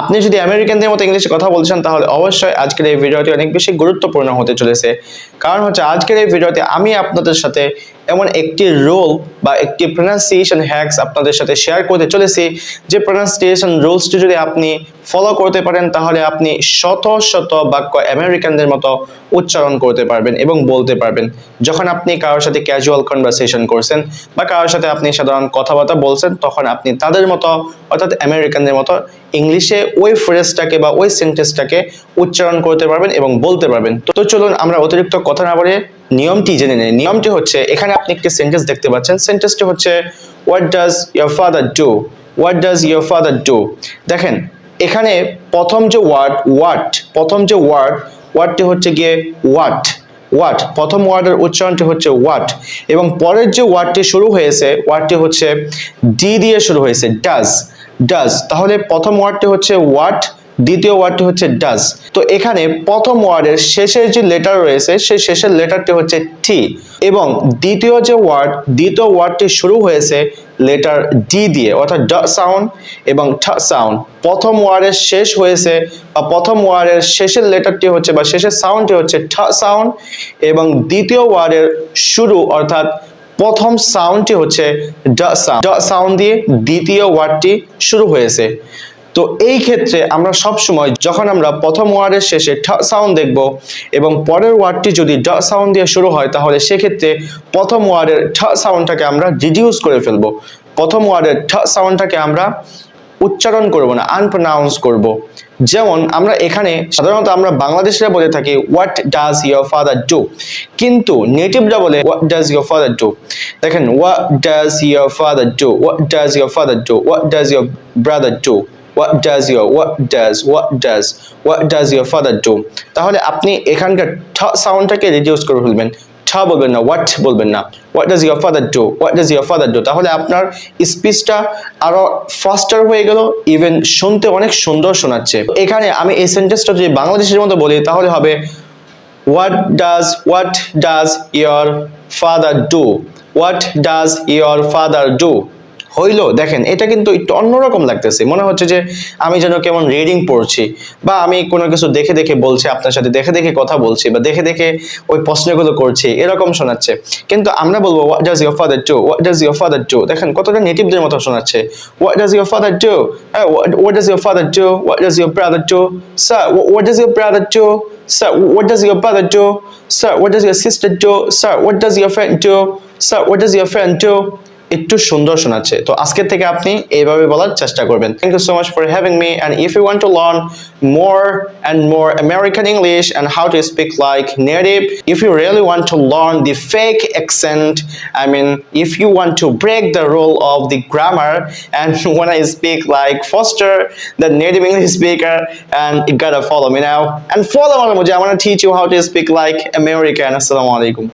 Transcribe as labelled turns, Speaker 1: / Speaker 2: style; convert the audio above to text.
Speaker 1: আপনি যদি আমেরিকানদের মতো ইংলিশে কথা বলছেন তাহলে অবশ্যই আজকের এই ভিডিওটি অনেক বেশি গুরুত্বপূর্ণ হতে চলেছে। কারণ হচ্ছে, আজকের এই ভিডিওতে আমি আপনাদের সাথে এমন একটি রোল বা একটি প্রনাউন্সিয়েশন হ্যাকস আপনাদের সাথে শেয়ার করতে চলেছি। যে প্রনাউন্সিয়েশন রুলসটি যদি আপনি ফলো করতে পারেন, তাহলে আপনি শত শত বাক্য আমেরিকানদের মতো উচ্চারণ করতে পারবেন এবং বলতে পারবেন। যখন আপনি কারোর সাথে ক্যাজুয়াল কনভারসেশন করছেন বা কারোর সাথে আপনি সাধারণ কথাবার্তা বলছেন, তখন আপনি তাদের মতো, অর্থাৎ আমেরিকানদের মতো ইংলিশে ওই ফ্রেজটাকে বা ওই সেন্টেন্সটাকে উচ্চারণ করতে পারবেন এবং বলতে পারবেন। তো চলুন আমরা অতিরিক্ত কথা না বলে নিয়মটি জেনে নেই নিয়মটি হচ্ছে, এখানে আপনি একটি সেন্টেন্স দেখতে পাচ্ছেন। সেন্টেন্সটি হচ্ছে what does your father do what does your father do দেখেন, এখানে প্রথম যে ওয়ার্ড ওয়াট প্রথম যে ওয়ার্ড ওয়ার্ডটি হচ্ছে গিয়ে ওয়াট ওয়াট প্রথম ওয়ার্ডের উচ্চারণটি হচ্ছে ওয়াট এবং পরের যে ওয়ার্ডটি শুরু হয়েছে ওয়ার্ডটি হচ্ছে ডি দিয়ে শুরু হয়েছে ডাজ ডাজ তাহলে প্রথম ওয়ার্ডটি হচ্ছে ওয়াট দ্বিতীয় ওয়ার্ডটি হচ্ছে ডাজ। তো এখানে প্রথম ওয়ার্ডের শেষের যে লেটার রয়েছে, সেই শেষের লেটারটি হচ্ছে টি এবং দ্বিতীয় যে ওয়ার্ড, দ্বিতীয় ওয়ার্ডটি শুরু হয়েছে লেটার ডি দিয়ে, অর্থাৎ ড সাউন্ড এবং ঠ সাউন্ড প্রথম ওয়ার্ডের শেষ হয়েছে বা প্রথম ওয়ার্ডের শেষের লেটারটি হচ্ছে বা শেষের সাউন্ডটি হচ্ছে ঠ সাউন্ড এবং দ্বিতীয় ওয়ার্ডের শুরু, অর্থাৎ প্রথম সাউন্ডটি হচ্ছে ড সাউন্ড ড সাউন্ড দিয়ে দ্বিতীয় ওয়ার্ডটি শুরু হয়েছে। তো এই ক্ষেত্রে আমরা সব সময় যখন আমরা প্রথম ওয়ার্ডের শেষে ঠ সাউন্ড দেখব এবং পরের ওয়ার্ডটি যদি ড সাউন্ড দিয়ে শুরু হয়, তাহলে সেক্ষেত্রে প্রথম ওয়ার্ডের ঠ সাউন্ডটাকে আমরা রিডিউস করে ফেলব। প্রথম ওয়ার্ডের ঠ সাউন্ডটাকে আমরা উচ্চারণ করব না আনপ্রনাউন্স করব। যেমন আমরা এখানে সাধারণত আমরা বাংলাদেশিরা বলে থাকি what does your father do কিন্তু নেটিভরা বলে what does your father do দেখেন what does your father do what does your father do what does your brother do what does your, what does what does what does your father do? তাহলে আপনি এখানকার ঠ সাউন্ডটাকে reduce করে ফেলবেন। ঠ বলবেন না হোয়াট বলবেন না। What does your father do what does your father do তাহলে আপনার স্পিচটা আরও ফাস্টার হয়ে গেল ইভেন শুনতে অনেক সুন্দর শোনাচ্ছে। এখানে আমি এই সেন্টেন্সটা যদি বাংলাদেশের মতো বলি, তাহলে হবে what does what does your father do what does your father do হইল দেখেন এটা কিন্তু একটু অন্যরকম লাগতেছে মনে হচ্ছে যে আমি যেন কেমন রিডিং পড়ছি বা আমি কোনো কিছু দেখে দেখে বলছি আপনার সাথে দেখে দেখে কথা বলছি বা দেখে দেখে ওই প্রশ্নগুলো করছি এরকম শোনাচ্ছে কিন্তু আমরা বলব what does your father do what does your father do দেখেন কতটা নেটিভদের মতো শোনাচ্ছে what does your father do what does your father do what does your brother do sir what does your brother do Sir, what does your brother do? Sir, what does your sister do? Sir, what does your friend do? Sir what does your friend do? একটু সুন্দর শোনাচ্ছে তো আজকে থেকে আপনি এইভাবে বলার চেষ্টা করবেন thank you so much for having me and if you want to learn more and more American English and how to speak like native if you really want to learn the fake accent I mean if you want to break the rule of the grammar and when I speak like Foster, the native English speaker, and you gotta follow me now. And follow me, I wanna teach you how to speak like American. Assalamu alaikum.